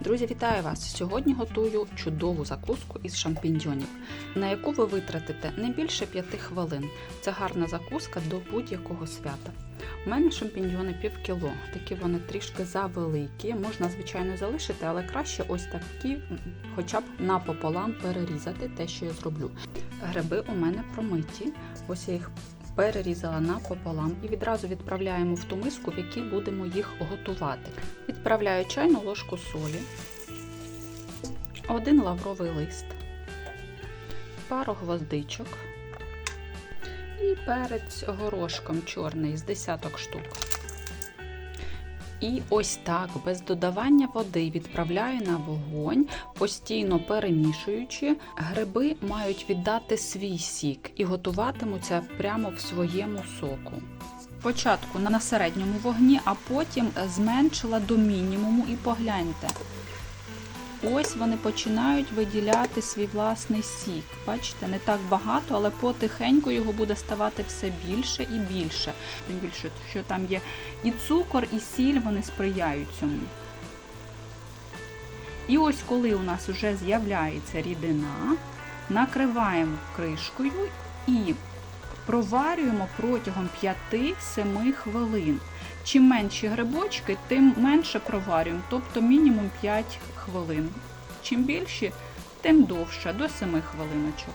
Друзі, вітаю вас! Сьогодні готую чудову закуску із шампіньйонів, на яку ви витратите не більше 5 хвилин. Це гарна закуска до будь-якого свята. У мене шампіньйони пів кіло, такі вони трішки завеликі. Можна, звичайно, залишити, але краще ось такі, хоча б напополам перерізати те, що я зроблю. Гриби у мене промиті. Ось я їх перерізала напополам і відразу відправляємо в ту миску, в якій будемо їх готувати. Відправляю чайну ложку солі, один лавровий лист, пару гвоздичок і перець горошком чорний з десяток штук. І ось так, без додавання води, відправляю на вогонь, постійно перемішуючи. Гриби мають віддати свій сік і готуватимуться прямо в своєму соку. Спочатку на середньому вогні, а потім зменшила до мінімуму і погляньте. Ось вони починають виділяти свій власний сік. Бачите, не так багато, але потихеньку його буде ставати все більше і більше. Тим більше, що там є і цукор, і сіль, вони сприяють цьому. І ось коли у нас вже з'являється рідина, накриваємо кришкою і проварюємо протягом 5-7 хвилин. Чим менші грибочки, тим менше проварюємо, тобто мінімум 5 хвилин. Чим більші, тим довше, до 7 хвилиночок.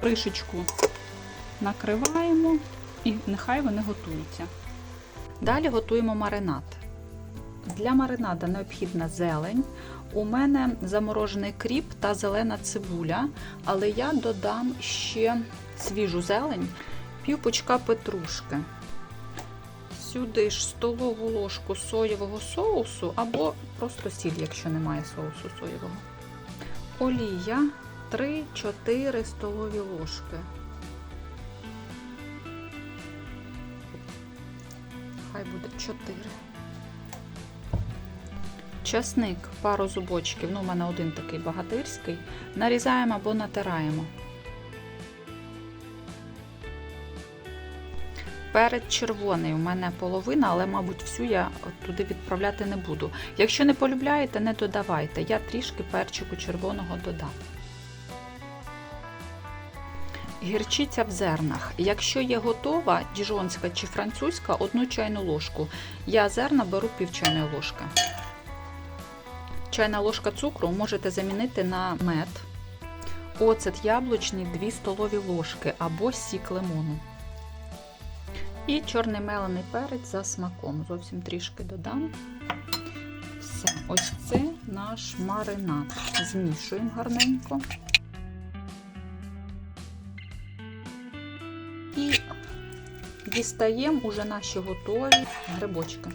Кришечку накриваємо і нехай вони готуються. Далі готуємо маринад. Для маринада необхідна зелень. У мене заморожений кріп та зелена цибуля, але я додам ще свіжу зелень, пів пучка петрушки. Сюди ж столову ложку соєвого соусу або просто сіль, якщо немає соусу соєвого. Олія 3-4 столові ложки. Хай буде 4. Часник, пару зубочків, ну у мене один такий багатирський, нарізаємо або натираємо. Перець червоний, у мене половина, але, мабуть, всю я туди відправляти не буду. Якщо не полюбляєте, не додавайте. Я трішки перчику червоного додам. Гірчиця в зернах. Якщо є готова, діжонська чи французька, одну чайну ложку. Я зерна беру пів чайної ложки. Чайна ложка цукру можете замінити на мед, оцет яблучний 2 столові ложки або сік лимону. І чорний мелений перець за смаком. Зовсім трішки додам. Все, ось це наш маринад. Змішуємо гарненько. І дістаємо уже наші готові грибочки.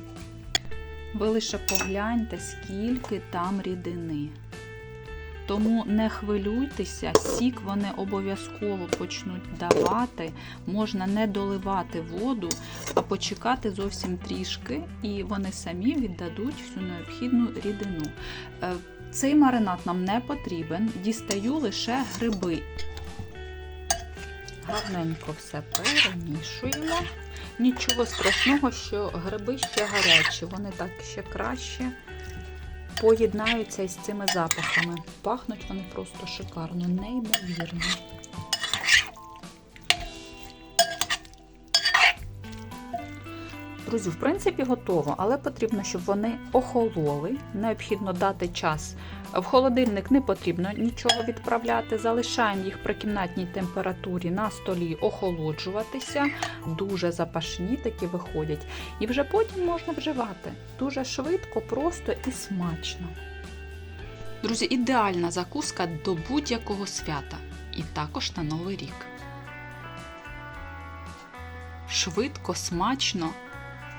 Ви лише погляньте, скільки там рідини. Тому не хвилюйтеся, сік вони обов'язково почнуть давати. Можна не доливати воду, а почекати зовсім трішки, і вони самі віддадуть всю необхідну рідину. Е, Цей маринад нам не потрібен, дістаю лише гриби. Гарненько все перемішуємо. Нічого страшного, що гриби ще гарячі, вони так ще краще поєднаються із цими запахами. Пахнуть вони просто шикарно, неймовірно. Друзі, в принципі, готово, але потрібно, щоб вони охололи. Необхідно дати час. В холодильник не потрібно нічого відправляти. Залишаємо їх при кімнатній температурі на столі охолоджуватися. Дуже запашні такі виходять. І вже потім можна вживати. Дуже швидко, просто і смачно. Друзі, ідеальна закуска до будь-якого свята. І також на Новий рік. Швидко, смачно,